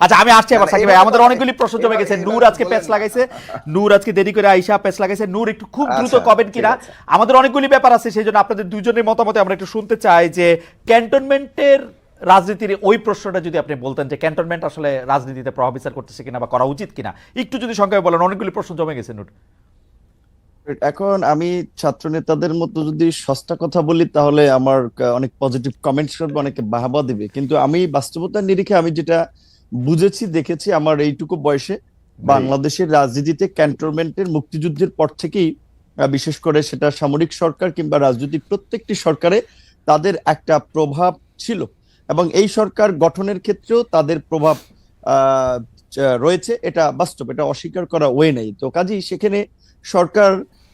আচ্ছা আমি আসছি এবার সাকিব ভাই। আমাদের অনেকগুলি প্রশ্ন জমে গেছে। নূর আজকে প্যাচ লাগাইছে। নূর আজকে দেরি করে আইসা প্যাচ লাগাইছে। নূর একটু খুব দ্রুত আচ্ছা, কবেন কিনা আমাদের অনেকগুলি ব্যাপার আছে সেই জন্য আপনাদের দুজনের মতামত আমরা একটু শুনতে চাই যে ক্যান্টনমেন্টের রাজনীতির ওই প্রশ্নটা যদি আপনি বলতেন যে ক্যান্টনমেন্ট আসলে রাজনীতিতে প্রভাব বিস্তার করতেছে কিনা বা করা উচিত কিনা। একটু যদি সংখ্যায় বলেন অনেকগুলি প্রশ্ন জমে গেছে নূর। এখন আমি ছাত্র নেতাদের মতো যদি সস্তা কথা বলি তাহলে আমার অনেক পজিটিভ কমেন্টস করবে অনেকে বাহাবা দিবে। কিন্তু আমি বাস্তবতার নিরিখে আমি যেটা বুঝেছি দেখেছি আমার এইটুকু বয়সে বাংলাদেশের রাজনীতিতে ক্যান্টনমেন্টের মুক্তিযুদ্ধের পর থেকেই বিশেষ করে সেটা সামরিক সরকার কিংবা রাজনৈতিক প্রত্যেকটি সরকারে তাদের একটা প্রভাব ছিল এবং এই সরকার গঠনের ক্ষেত্রেও তাদের প্রভাব রয়েছে। এটা বাস্তব এটা অস্বীকার করা ওয়ে নেই। তো কাজেই সেখানে সরকার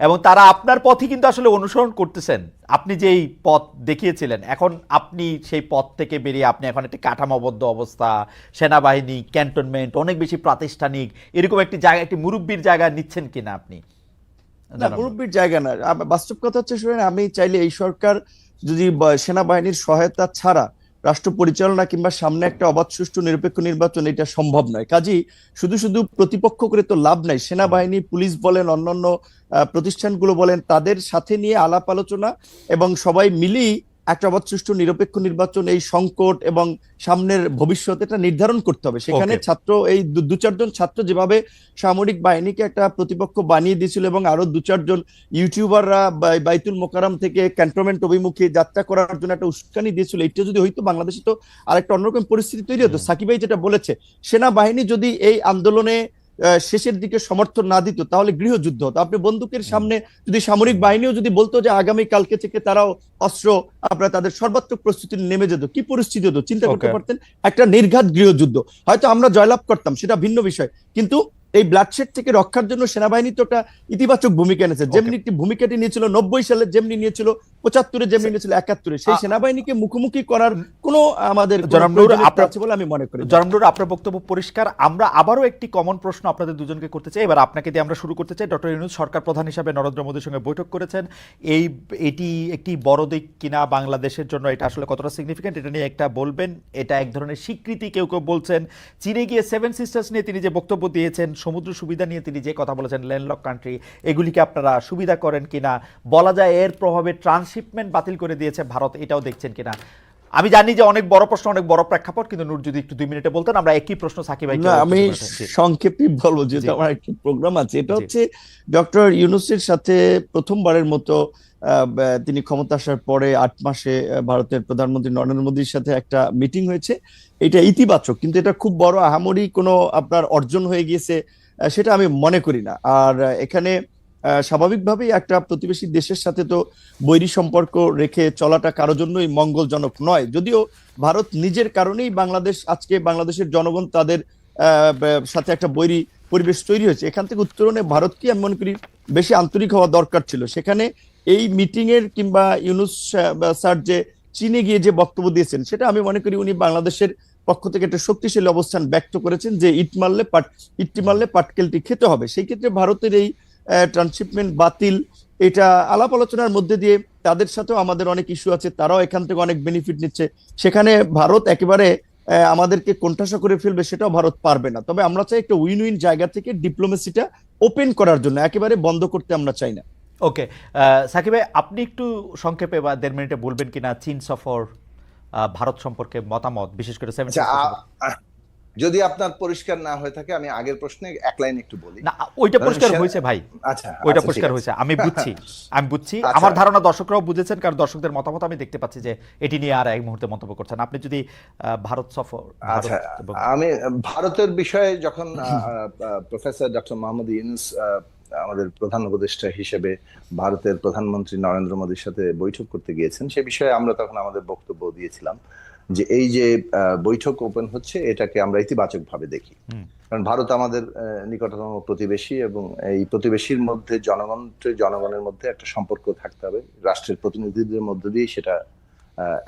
এবং তারা আপনার পথই কিন্তু আসলে অনুসরণ করতেছেন। আপনি যেই পথ দেখিয়েছিলেন এখন আপনি সেই পথ থেকে বেরিয়ে আপনি এখন একটি কাঠামোবদ্ধ অবস্থা সেনাবাহিনী ক্যান্টনমেন্ট অনেক বেশি প্রাতিষ্ঠানিক এরকম একটি জায়গা একটি মুরব্বীর জায়গা নিচ্ছেন কিনা আপনি? না মুরব্বীর জায়গা না। বাস্তব কথা হচ্ছে শুনেন আমি চাইলে এই সরকার যদি সেনাবাহিনীর সহায়তা ছাড়া রাষ্ট্র পরিচালনা কিংবা সামনে একটা অবাধ, সুষ্ঠু, নিরপেক্ষ নির্বাচন, এটা সম্ভব নয়। কাজেই শুধু শুধু প্রতিপক্ষ করে তো লাভ নাই। সেনাবাহিনী, পুলিশ বলেন, অন্যান্য প্রতিষ্ঠানগুলো বলেন, তাদের সাথে নিয়ে আলাপ আলোচনা এবং সবাই মিলেই একটা সুষ্ঠু নিরপেক্ষ নির্বাচন এই সংকট এবং সামনের ভবিষ্যৎ এটা নির্ধারণ করতে হবে। সেখানে ছাত্র এই দু- চারজন ছাত্র যেভাবে সামরিক বাহিনীকে একটা প্রতিপক্ষ বানিয়ে দিয়েছিল এবং আরও দু চারজন ইউটিউবাররা বাইতুল মোকারম থেকে ক্যান্টনমেন্ট অভিমুখে যাত্রা করার জন্য একটা উস্কানি দিয়েছিল এটা যদি হইতো বাংলাদেশে তো আরেকটা অন্যরকম পরিস্থিতি তৈরি হতো। সাকিবাই যেটা বলেছে সেনাবাহিনী যদি এই আন্দোলনে শেষের দিকে সমর্থন না দিত তাহলে গৃহযুদ্ধ হতো। আপনি বন্দুকের সামনে যদি সামরিক বাহিনীও যদি বলতো যে আগামী কালকে থেকে তারাও অস্ত্র আপনার তাদের সর্বাত্মক প্রস্তুতি নেমে যেত কি পরিস্থিতি হতো? চিন্তা করতে পারতেন? একটা নির্ঘাত গৃহযুদ্ধ। হয়তো আমরা জয়লাভ করতাম সেটা ভিন্ন বিষয়। কিন্তু এই ব্লাডশেড থেকে রক্ষার জন্য সেনাবাহিনী তো একটা ইতিবাচক ভূমিকা এনেছে। যেমনি একটি ভূমিকাটি নিয়েছিল নব্বই সালে যেমনি নিয়েছিল পঁচাত্তরে যেমনি নিয়েছিল একাত্তরে সেই সেনাবাহিনীকে মুখোমুখি করার কোনো আমাদের বলে আমি মনে করি। না। আপনার বক্তব্য পরিষ্কার। আমরা আবারও একটি কমন প্রশ্ন আপনাদের দুজনকে করতে চাই। এবার আপনাকে দিয়ে আমরা শুরু করতে চাই। ডক্টর ইউনুস সরকার প্রধান হিসাবে নরেন্দ্র মোদীর সঙ্গে বৈঠক করেছেন। এই এটি একটি বড় দিক কিনা বাংলাদেশের জন্য এটা আসলে কতটা সিগনিফিক্যান্ট এটা নিয়ে একটা বলবেন। এটা এক ধরনের স্বীকৃতি কেউ কেউ বলছেন। চীনে গিয়ে সেভেন সিস্টার্স নিয়ে তিনি যে বক্তব্য দিয়েছেন সমুদ্র সুবিধা নিয়ে তিনি যে কথা বলেছেন ল্যান্ডলক কান্ট্রি এগুলিকে আপনারা সুবিধা করেন কিনা? বলা যায় এর প্রভাবে ট্রান্সশিপমেন্ট বাতিল করে দিয়েছে ভারত এটাও দেখছেন কিনা? আমি জানি যে অনেক বড় প্রশ্ন অনেক বড় প্রেক্ষাপট কিন্তু নূর যদি একটু দুই মিনিটে বলতেন আমরা একই প্রশ্ন সাকিব ভাই আমি সংক্ষেপে বলব জি। আমার একটি প্রোগ্রাম আছে। এটা হচ্ছে ডক্টর ইউনুসের সাথে প্রথমবারের মতো তিনি ক্ষমতা আসার পরে আট মাসে ভারতের প্রধানমন্ত্রী নরেন্দ্র মোদীর সাথে একটা মিটিং হয়েছে। এটা ইতিবাচক কিন্তু এটা খুব বড় আহামরি কোনো আপনার অর্জন হয়ে গিয়েছে সেটা আমি মনে করি না। আর এখানে স্বাভাবিকভাবেই একটা প্রতিবেশী দেশের সাথে তো বৈরী সম্পর্ক রেখে চলাটা কারও জন্যই মঙ্গলজনক নয়। যদিও ভারত নিজের কারণেই বাংলাদেশ, আজকে বাংলাদেশের জনগণ তাদের সাথে একটা বৈরী পরিবেশ তৈরি হয়েছে। এখান থেকে উত্তরণে ভারতকে আমি মনে করি বেশি আন্তরিক হওয়া দরকার ছিল। সেখানে এই মিটিং এর কিংবা ইউনুস স্যার যে চীনে গিয়ে যে বক্তব্য দিয়েছেন, সেটা আমি মনে করি উনি বাংলাদেশের পক্ষ থেকে একটা শক্তিশালী অবস্থান ব্যক্ত করেছেন যে ইট মারলে পাট, ইটটি মারলে পাটকেলটি খেতে হবে। সেই ক্ষেত্রে ভারতের এই ট্রান্সশিপমেন্ট বাতিল এটা আলাপ আলোচনার মধ্যে দিয়ে তাদের সাথেও আমাদের অনেক ইস্যু আছে তারাও এখান থেকে অনেক বেনিফিট নিচ্ছে। সেখানে ভারত একেবারে আমাদেরকে কোণঠাসা করে ফেলবে সেটাও ভারত পারবে না। তবে আমরা চাই একটা উইন উইন জায়গা থেকে ডিপ্লোমেসিটা ওপেন করার জন্য একেবারে বন্ধ করতে আমরা চাই না। ওকে সাকিব ভাই আপনি একটু সংক্ষেপে বা দেড় মিনিটে বলবেন কিনা চীন সফর ভারত সম্পর্কে মতামত বিশেষ করে সেভেন আচ্ছা যদি আপনার পরিষ্কার না হয়ে থাকে আমি আগের প্রশ্নে এক লাইন একটু বলি। না ওইটা পরিষ্কার হয়েছে ভাই। আচ্ছা ওইটা আচ্ছা, পরিষ্কার হয়েছে। আমি বুঝছি আমি বুঝছি। আচ্ছা। আমার ধারণা দর্শকরাও বুঝেছেন কারণ দর্শকদের মতামত আমি দেখতে পাচ্ছি যে এটি নিয়ে আর এক মুহূর্তে মন্তব্য করছেন। আপনি যদি ভারত সফর আচ্ছা আমি ভারতের বিষয়ে যখন প্রফেসর ডক্টর মোহাম্মদ ইউনুস আমাদের প্রধান উপদেষ্টা হিসেবে ভারতের প্রধানমন্ত্রী নরেন্দ্র মোদীর সাথে বৈঠক করতে গিয়েছেন সে বিষয়ে আমরা তখন আমাদের বক্তব্য দিয়েছিলাম। যে এই যে বৈঠক ওপেন হচ্ছে এটাকে আমরা ইতিবাচক ভাবে দেখি কারণ ভারত আমাদের নিকটতম প্রতিবেশী এবং এই প্রতিবেশীর মধ্যে জনগণ জনগণের মধ্যে একটা সম্পর্ক থাকতে হবে। রাষ্ট্রের প্রতিনিধিদের মধ্য দিয়ে সেটা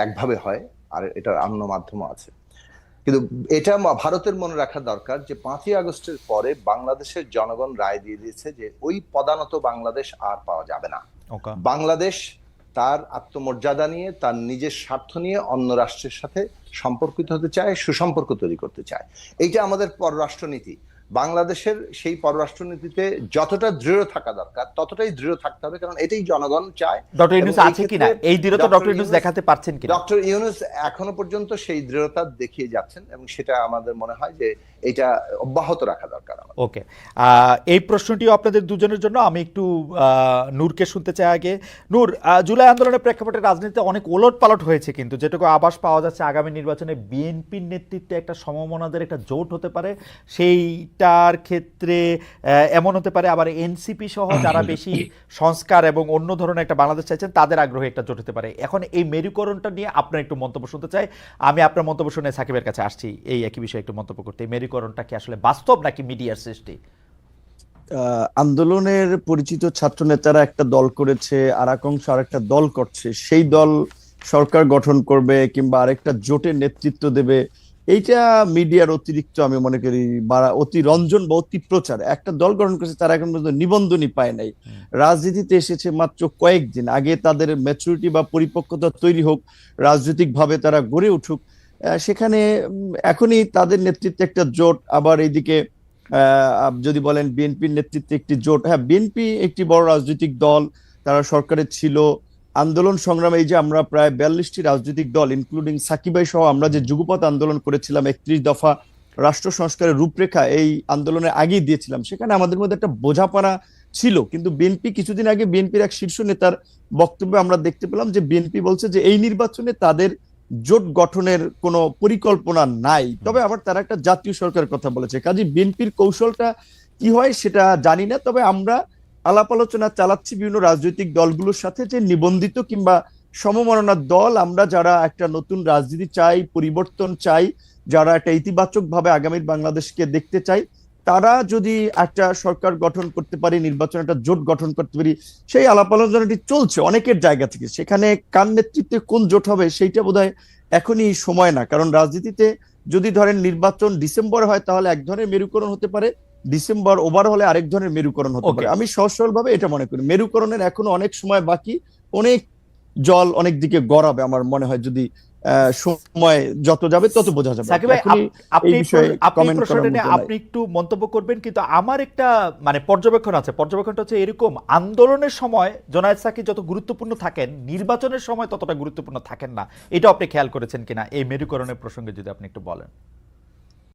একভাবে হয় আর এটার অন্য মাধ্যমও আছে। কিন্তু এটা ভারতের মনে রাখা দরকার যে পাঁচই আগস্টের পরে বাংলাদেশের জনগণ রায় দিয়ে দিয়েছে যে ওই পদানত বাংলাদেশ আর পাওয়া যাবে না। বাংলাদেশ তার আত্মমর্যাদা নিয়ে, তার নিজের স্বার্থ নিয়ে অন্য রাষ্ট্রের সাথে সম্পর্কিত হতে চায়, সুসম্পর্ক তৈরি করতে চায়। এইটা আমাদের পররাষ্ট্রনীতি। বাংলাদেশের সেই পররাষ্ট্রনীতিতে যতটা দৃঢ় থাকা দরকার ততটাই দৃঢ় থাকতে হবে কারণ এটাই জনগণ চায়। ডক্টর ইউনুস আছে কিনা? এই দৃঢ়তা ডক্টর ইউনুস দেখাতে পারছেন কিনা? ডক্টর ইউনুস এখনও পর্যন্ত সেই দৃঢ়তা দেখিয়ে যাচ্ছেন এবং সেটা আমাদের মনে হয় যে এটা অব্যাহত রাখা দরকার ওকে। এই প্রশ্নটিও আপনাদের দুজনের জন্য। আমি একটু নূরকে শুনতে চাই আগে। নূর জুলাই আন্দোলনের প্রেক্ষাপটে রাজনীতিতে অনেক ওলট পালট হয়েছে কিন্তু যেটুকু আবাস পাওয়া যাচ্ছে আগামী নির্বাচনে বিএনপির নেতৃত্বে একটা সমমনাদের একটা জোট হতে পারে সেইটার ক্ষেত্রে এমন হতে পারে আবার এনসিপি সহ যারা বেশি সংস্কার এবং অন্য ধরনের একটা বাংলাদেশ চাইছেন তাদের আগ্রহে একটা জোট হতে পারে। এখন এই মেরুকরণটা নিয়ে আপনার একটু মন্তব্য শুনতে চাই। আমি আপনার মন্তব্য শুনে সাকিবের কাছে আসছি এই একই বিষয়ে একটু মন্তব্য করতে। এই মেরুকরণটা কি আসলে বাস্তব নাকি মিডিয়ার সৃষ্টি? আহ, আন্দোলনের পরিচিত ছাত্র নেতারা একটা দল করেছে আর এক অংশ আরেকটা দল করছে। সেই দল সরকার গঠন করবে কিংবা আরেকটা জোটের নেতৃত্ব দেবে। এইটা মিডিয়ার অতিরিক্ত আমি মনে করি বা অতি রঞ্জন বা অতি প্রচার। একটা দল গঠন করেছে তারা এখন পর্যন্ত নিবন্ধনই পায় নাই। রাজনীতিতে এসেছে মাত্র কয়েকদিন। আগে তাদের ম্যাচুরিটি বা পরিপক্কতা তৈরি হোক রাজনৈতিকভাবে তারা গড়ে উঠুক সেখানে এখনই তাদের নেতৃত্বে একটা জোট আবার এইদিকে আহ, যদি বলেন বিএনপির নেতৃত্বে একটি জোট। হ্যাঁ বিএনপি একটি বড় রাজনৈতিক দল তারা সরকারে ছিল আন্দোলন সংগ্রামে, এই যে আমরা প্রায় বিয়াল্লিশটি রাজনৈতিক দল ইনক্লুডিং সাকিবাই সহ আমরা যে যুগপৎ আন্দোলন করেছিলাম, একত্রিশ দফা রাষ্ট্র সংস্কারের রূপরেখা এই আন্দোলনের আগেই দিয়েছিলাম। সেখানে আমাদের মধ্যে একটা বোঝাপড়া ছিল, কিন্তু বিএনপি কিছুদিন আগে বিএনপির এক শীর্ষ নেতার বক্তব্যে আমরা দেখতে পেলাম যে বিএনপি বলছে যে এই নির্বাচনে তাদের জোট গঠনের কোনো পরিকল্পনা নাই। তবে আবার তারা একটা জাতীয় সরকারের কথা বলেছে। কাজে বিএনপির কৌশলটা কি হয় সেটা জানি না, তবে আমরা আলাপ আলোচনা চালাচ্ছি বিভিন্ন রাজনৈতিক দলগুলোর সাথে যে নিবন্ধিত কিংবা সমমননার দল। আমরা যারা একটা নতুন রাজনীতি চাই, পরিবর্তন চাই, যারা একটা ইতিবাচক ভাবে আগামীর বাংলাদেশকে দেখতে চাই, তারা যদি একটা সরকার গঠন করতে পারি, নির্বাচন একটা জোট গঠন করতে পারি, সেই আলাপ আলোচনাটি চলছে অনেকের জায়গা থেকে। সেখানে কার নেতৃত্বে কোন জোট হবে সেইটা বোধহয় এখনই সময় না। কারণ রাজনীতিতে যদি ধরেন নির্বাচন ডিসেম্বর হয়, তাহলে এক ধরনের মেরুকরণ হতে পারে। ডিসেম্বর ওভার হলে আরেক ধরনের মেরুকরণ হতে পারে। আমি সহজ ভাবে এটা মনে করি। মেরুকরণের এখনও অনেক সময় বাকি। অনেক জল অনেক দিকে গড়াবে আমার মনে হয়। যদি সময় যত যাবে তত বোঝা যাবে। সাকিব ভাই আপনি আপনি প্রশ্নটা। আপনি একটু মন্তব্য করবেন কিন্তু আমার একটা মানে পর্যবেক্ষণ আছে। পর্যবেক্ষণটা হচ্ছে এরকম আন্দোলনের সময় জোনায়েদ সাকি যত গুরুত্বপূর্ণ থাকেন নির্বাচনের সময় ততটা গুরুত্বপূর্ণ থাকেন না। এটা আপনি খেয়াল করেছেন কিনা? এই মেরুকরণের প্রসঙ্গে যদি আপনি একটু বলেন।